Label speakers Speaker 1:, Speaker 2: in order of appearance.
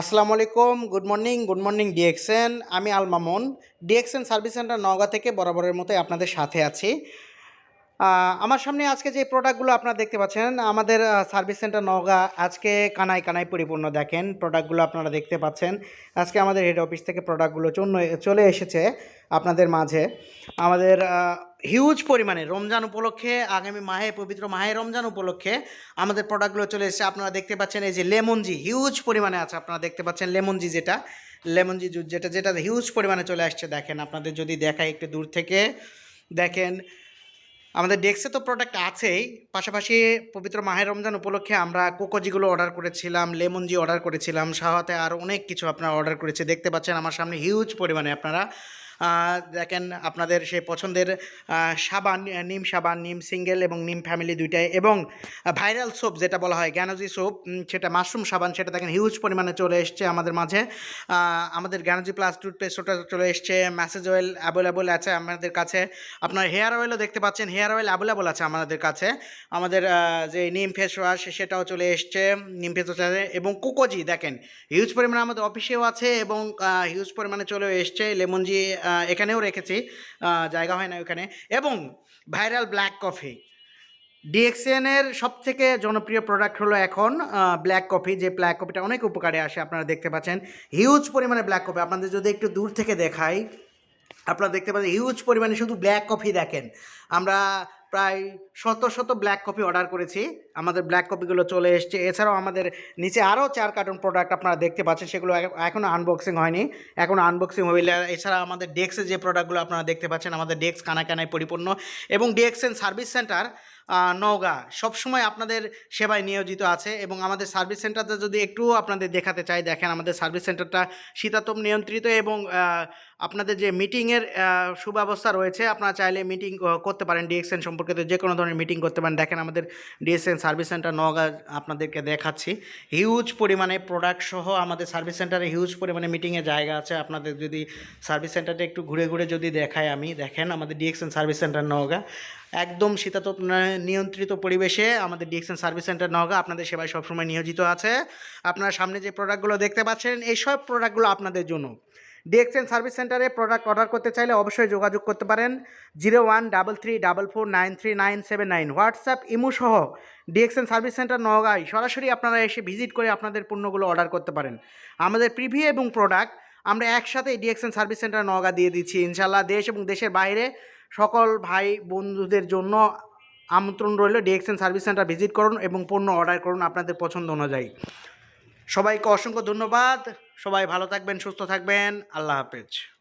Speaker 1: আসসালামু আলাইকুম good morning good morning DXN আমি Al Mamun. DXN service centre Naogaon থেকে বরাবরের মতোই আপনাদের সাথে আছি। আমার সামনে আজকে যে প্রোডাক্টগুলো আপনারা দেখতে পাচ্ছেন, আমাদের সার্ভিস সেন্টার নওগাঁ আজকে কানায় কানায় পরিপূর্ণ দেখেন। প্রোডাক্টগুলো আপনারা দেখতে পাচ্ছেন। আজকে আমাদের হেড অফিস থেকে প্রোডাক্টগুলো চলে এসেছে আপনাদের মাঝে। আমাদের হিউজ পরিমাণে রমজান উপলক্ষে, আগামী মাহে, পবিত্র মাহে রমজান উপলক্ষে আমাদের প্রোডাক্টগুলো চলে এসেছে। আপনারা দেখতে পাচ্ছেন এই যে লেমনজি হিউজ পরিমাণে আছে। আপনারা দেখতে পাচ্ছেন লেমনজি যেটা লেমনজি জুস যেটা যেটা হিউজ পরিমাণে চলে আসছে। দেখেন আপনাদের যদি দেখায় একটু দূর থেকে। দেখেন আমাদের ডেস্কে তো প্রোডাক্ট আছেই। পাশাপাশি পবিত্র মাহের রমজান উপলক্ষে আমরা কোকোজিগুলো অর্ডার করেছিলাম, লেমনজি অর্ডার করেছিলাম সাহাতে আর অনেক কিছু আপনারা অর্ডার করেছে। দেখতে পাচ্ছেন আমার সামনে হিউজ পরিমাণে আপনারা দেখেন আপনাদের সেই পছন্দের সাবান, নিম সাবান, নিম সিঙ্গেল এবং নিম ফ্যামিলি দুইটাই এবং ভাইরাল সোপ যেটা বলা হয় গ্যানোজি সোপ সেটা মাশরুম সাবান, সেটা দেখেন হিউজ পরিমাণে চলে এসছে আমাদের মাঝে। আমাদের গ্যানোজি প্লাস টুথপেস্ট ওটা চলে এসছে ম্যাসেজ অয়েল অ্যাভেলেবল আছে আমাদের কাছে। আপনার হেয়ার অয়েলও দেখতে পাচ্ছেন হেয়ার অয়েল অ্যাভেলেবল আছে আমাদের কাছে। আমাদের যে নিম ফেস ওয়াশ সেটাও চলে এসছে, নিম ফেস ওয়াশ এবং কোকোজি দেখেন হিউজ পরিমাণে আমাদের অফিসেও আছে এবং হিউজ পরিমাণে চলেও এসছে লেমনজি এখানেও রেখেছি জায়গা হয় না ওখানে। এবং ভাইরাল ব্ল্যাক কফি। ডিএক্সএনের সব থেকে জনপ্রিয় প্রোডাক্ট হলো এখন ব্ল্যাক কফি, যে ব্ল্যাক কফিটা অনেক উপকারে আসে, আপনারা দেখতে পাচ্ছেন। হিউজ পরিমাণে ব্ল্যাক কফি। আপনাদের যদি একটু দূর থেকে দেখাই, আপনারা দেখতে পাচ্ছেন হিউজ পরিমাণে শুধু ব্ল্যাক কফি দেখেন। আমরা প্রায় শত শত ব্ল্যাক কপি অর্ডার করেছি। আমাদের ব্ল্যাক কপিগুলো চলে এসছে। এছাড়াও আমাদের নিচে আরও চার কার্টুন প্রোডাক্ট আপনারা দেখতে পাচ্ছেন, সেগুলো এখনও আনবক্সিং হয়নি। এখনও আনবক্সিং হইলে এছাড়া আমাদের ডেস্কের যে প্রোডাক্টগুলো আপনারা দেখতে পাচ্ছেন, আমাদের ডেক্স কানা কানায় পরিপূর্ণ এবং ডিএক্সএন সার্ভিস সেন্টার নওগাঁ সবসময় আপনাদের সেবায় নিয়োজিত আছে এবং আমাদের সার্ভিস সেন্টারটা যদি একটুও আপনাদের দেখাতে চাই, দেখেন আমাদের সার্ভিস সেন্টারটা শীতাতপ নিয়ন্ত্রিত এবং আপনাদের যে মিটিংয়ের সুব্যবস্থা রয়েছে, আপনারা চাইলে মিটিং করতে পারেন ডিএক্সএন সম্পর্কিত যে কোনো ধরনের মিটিং করতে পারেন। দেখেন আমাদের ডিএসএন সার্ভিস সেন্টার নওগাঁ আপনাদেরকে দেখাচ্ছি। হিউজ পরিমাণে প্রোডাক্ট সহ আমাদের সার্ভিস সেন্টারে হিউজ পরিমাণে মিটিংয়ের জায়গা আছে। আপনাদের যদি সার্ভিস সেন্টারটা একটু ঘুরে ঘুরে যদি দেখাই আমি। দেখেন আমাদের ডিএক্সএন সার্ভিস সেন্টার নওগাঁ। একদম শীতাতপ নিয়ন্ত্রিত পরিবেশে আমাদের ডিএক্সএন সার্ভিস সেন্টার নওগাঁ আপনাদের সেবায় সবসময় নিয়োজিত আছে। আপনারা সামনে যে প্রোডাক্টগুলো দেখতে পাচ্ছেন, এই সব প্রোডাক্টগুলো আপনাদের জন্য। ডিএক্সএন সার্ভিস সেন্টারে প্রোডাক্ট অর্ডার করতে চাইলে অবশ্যই যোগাযোগ করতে পারেন। Zero one double three double four nine three nine seven nine. WhatsApp, imo সহ ডিএক্সএন সার্ভিস সেন্টার নওগাঁয় সরাসরি আপনারা এসে ভিজিট করে আপনাদের পণ্যগুলো অর্ডার করতে পারেন। আমাদের প্রিভিউ এবং প্রোডাক্ট আমরা একসাথে ডিএক্সএন সার্ভিস সেন্টার নওগাঁ দিয়ে দিচ্ছি। ইনশাল্লাহ দেশ এবং দেশের বাইরে সকল ভাই বন্ধুদের জন্য আমন্ত্রণ রইল ডিএক্সএন সার্ভিস সেন্টার ভিজিট করুন এবং পণ্য অর্ডার করুন আপনাদের পছন্দ অনুযায়ী। সবাইকে অসংখ্য ধন্যবাদ। সবাই ভালো থাকবেন, সুস্থ থাকবেন। আল্লাহ হাফেজ।